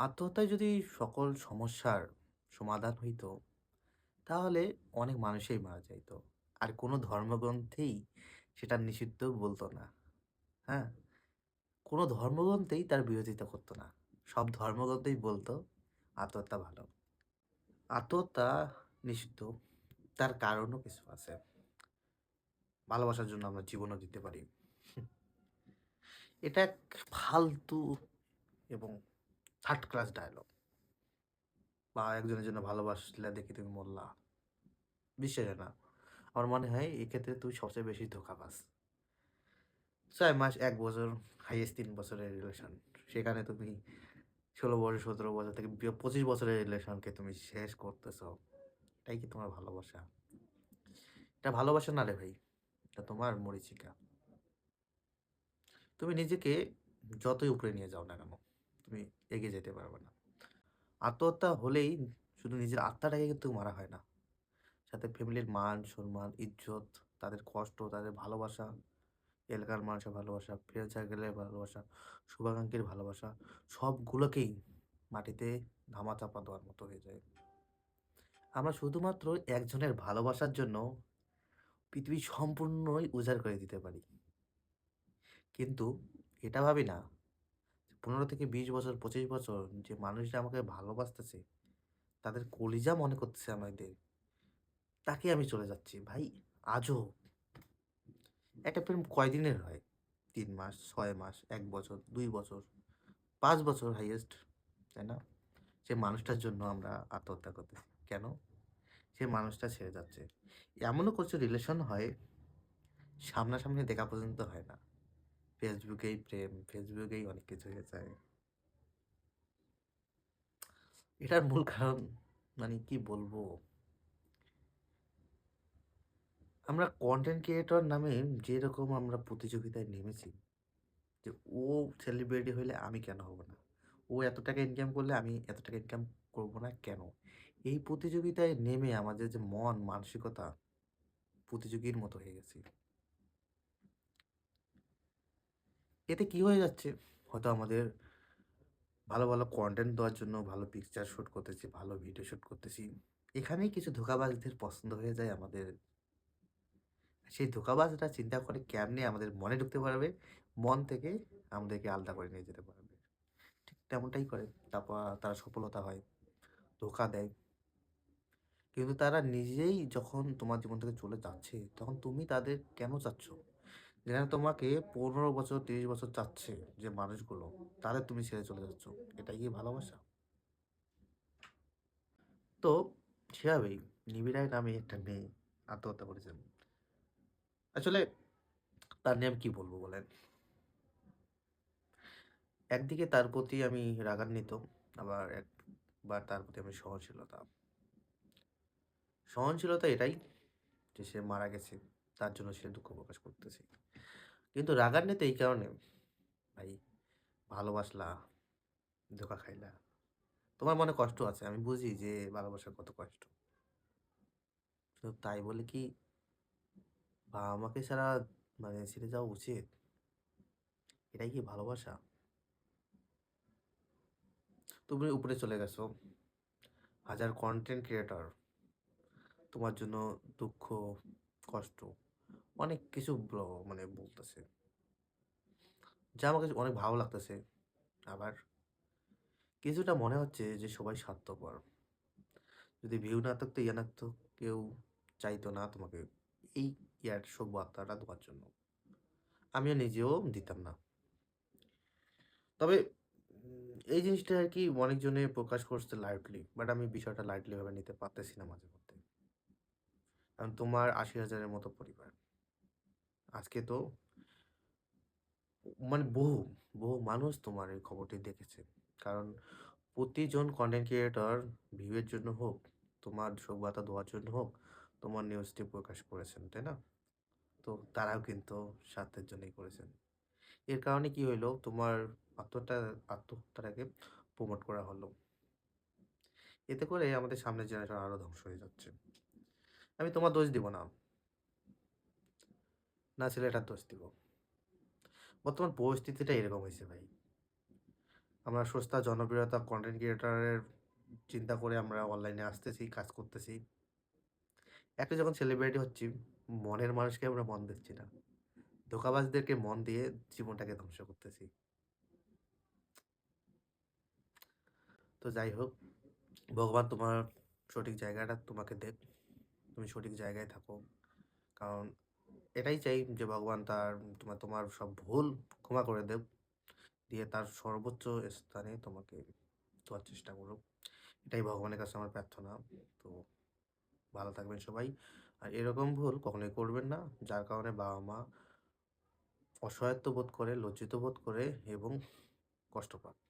আত্মহত্যায় যদি সকল সমস্যার সমাধান হইতো, তাহলে অনেক মানুষই মারা যাইত। আর কোনো ধর্মগ্রন্থেই সেটা নিষিদ্ধ বলতো না। হ্যাঁ? কোনো ধর্মগ্রন্থেই তার বিরোধিতা করতো না। সব ধর্মগ্রন্থেই বলতো আত্মহত্যা ভালো। আত্মহত্যা নিষিদ্ধ, তার কারণও কিছু আছে। ভালোবাসার জন্য আমরা জীবনও দিতে পারি। এটা এক ফালতু এবং থার্ড ক্লাস ডায়লগ বা একজনের জন্য ভালোবাসলে দেখি তুমি মরলা। বিশ্বাস না। আমার মনে হয় এক্ষেত্রে তুই সবচেয়ে বেশি ধোঁকাবাজ। ৬ মাস, এক বছর, হাইয়েস্ট তিন বছরের রিলেশন। সেখানে তুমি ১৬ বছর, ১৭ বছর থেকে পঁচিশ বছরের রিলেশনকে তুমি শেষ করতেছ। এটাই কি তোমার ভালোবাসা? এটা ভালোবাসা না রে ভাই। এটা তোমার মরীচিকা। তুমি নিজেকে যতই উপরে নিয়ে যাও না কেন, তুমি এগিয়ে যেতে পারবে না। আত্মহত্যা হলেই শুধু নিজের আত্মাটাকে কিন্তু মারা হয় না। সাথে ফ্যামিলির মান, সম্মান, ইজ্জত, তাদের কষ্ট, তাদের ভালোবাসা, এলাকার মানুষের ভালোবাসা, ফ্রেন্ড সার্কেলের ভালোবাসা, শুভাকাঙ্ক্ষীর ভালোবাসা সবগুলোকেই মাটিতে ধামাচাপা দেওয়ার মতো হয়ে যায়। আমরা শুধুমাত্র একজনের ভালোবাসার জন্য পৃথিবী সম্পূর্ণই উজাড় করে দিতে পারি। কিন্তু এটা ভাবি না ১৫ থেকে ২০ বছর, ২৫ বছর যে মানুষটা আমাকে ভালোবাসতেছে, তাদের কলিজা মনে করতেছে আমাদের, তাকে আমি চলে যাচ্ছি। ভাই আজও একটা প্রেম কয়দিনের হয়? তিন মাস, ছয় মাস, এক বছর, দুই বছর, পাঁচ বছর হাইয়েস্ট, তাই না? সে মানুষটার জন্য আমরা আত্মহত্যা করতেছি। কেন? সে মানুষটা ছেড়ে যাচ্ছে। এমনও কিছু রিলেশন হয়, সামনাসামনি দেখা পর্যন্ত হয় না। ফেসবুকেই প্রেম, ফেসবুকেই অনেক কিছু হয়ে যায়। এটার মূল কারণ মানে কি বলব? আমরা কন্টেন্ট ক্রিয়েটর নামে যেরকম আমরা প্রতিযোগিতায় নেমেছি, যে ও সেলিব্রিটি হইলে আমি কেন হব না? ও এত টাকা ইনকাম করলে আমি এত টাকা ইনকাম করব না কেন? এই প্রতিযোগিতায় নেমে আমাদের যে মন মানসিকতা প্রতিযোগীর মতো হয়ে গেছি। এতে কি হয়ে যাচ্ছে? হয়তো আমাদের ভালো, ভালো কন্টেন্ট দেওয়ার জন্য ভালো পিকচার শুট করতেছি, ভালো ভিডিও শুট করতেছি। এখানেই কিছু ধোঁকাবাজদের পছন্দ হয়ে যায় আমাদের। সেই ধোঁকাবাজরা চিন্তা করে কেমনে আমাদের মনে ঢুকতে পারবে, মন থেকে আমাদেরকে আলাদা করে নিয়ে যেতে পারবে। ঠিক তেমনটাই করে। তারপর তারা সফলতা হয়, ধোঁকা দেয়। কিন্তু তারা নিজেই যখন তোমার জীবন থেকে চলে যাচ্ছে, তখন তুমি তাদের কেন চাচ্ছ? যেখানে তোমাকে ১৫ বছর, ৩০ বছর চাচ্ছে যে মানুষগুলো, তাদের তুমি ছেড়ে চলে যাচ্ছ। এটাই কি ভালোবাসা? তো সেভাবেই নিবিড়াই নামে একটা মেয়ে আত্মহত্যা করেছেন। আসলে তার নিয়ে আমি কি বলব বলেন? একদিকে তার প্রতি আমি রাগান্বিত, আবার একবার তার প্রতি আমি সহনশীলতা। সহনশীলতা এটাই যে সে মারা গেছে, তার জন্য সে দুঃখ প্রকাশ করতেছে। কিন্তু রাগান্বিত এই কারণে, ভাই ভালোবাসলা, ধোঁকা খাইলা। তোমার মনে কষ্ট আছে। আমি বুঝি যে ভালোবাসার কত কষ্ট। তাই বলে কি বাবা-মাকে ছাড়া মানে ছেড়ে যাওয়া উচিত? এটাই কি ভালোবাসা? তুমি উপরে চলে গেছো। হাজার কন্টেন্ট ক্রিয়েটর তোমার জন্য দুঃখ, কষ্ট অনেক কিছু মানে বলতেছে। যা আমাকে অনেক ভালো লাগতেছে। আবার কিছুটা মনে হচ্ছে যে সবাই স্বার্থপর। যদি ভিউ না থাকতো, ইয়ে না থাকতো, কেউ চাইতো না তোমাকে এই ইয়ার বার্তাটা দেওয়ার জন্য। আমিও নিজেও দিতাম না। তবে এই জিনিসটা আর কি অনেকজনে প্রকাশ করছে লাইটলি। বাট আমি বিষয়টা লাইটলি ভাবে নিতে পারতেছি না মাঝে মধ্যে। কারণ তোমার আশি হাজারের মতো পরিবার। আজকে তো মানে বহু, বহু মানুষ তোমার এই খবরটি দেখেছে। কারণ প্রতিজন কন্টেন্ট ক্রিয়েটর ভিউয়ের জন্য হোক, তোমার বার্তা দেওয়ার জন্য হোক, তোমার নিউজটি প্রকাশ করেছেন, তাই না? তো তারাও কিন্তু স্বার্থের জন্যই করেছেন। এর কারণে কি হইল? তোমার আত্মহত্যা আত্মহত্যাটাকে প্রমোট করা হলো। এতে করে আমাদের সামনের জেনারেশন আরও ধ্বংস হয়ে যাচ্ছে। আমি তোমার দোষ দিব না। না ছেলেটার দোষ দিব। বর্তমান পরিস্থিতিটা এরকম হয়েছে ভাই। আমরা সস্তা জনপ্রিয়তা কন্টেন্ট ক্রিয়েটারের চিন্তা করে আমরা অনলাইনে আসতেছি, কাজ করতেছি। একটা যখন সেলিব্রিটি হচ্ছি, মনের মানুষকে আমরা মন দিচ্ছি না। ধোঁকাবাজদেরকে মন দিয়ে জীবনটাকে ধ্বংস করতেছি। তো যাই হোক, ভগবান তোমার সঠিক জায়গাটা তোমাকে দেখ তুমি সঠিক জায়গায় থাকো। কারণ এটাই চাই যে ভগবান তার তোমার তোমার সব ভুল ক্ষমা করে দেব দিয়ে তার সর্বোচ্চ স্থানে তোমাকে দেওয়ার চেষ্টা করুক। এটাই ভগবানের কাছে আমার প্রার্থনা। তো ভালো থাকবেন সবাই। আর এরকম ভুল কখনোই করবেন না। যার কারণে বাবা-মা অসহায়ত্ব বোধ করে, লজ্জিত বোধ করে এবং কষ্ট পান।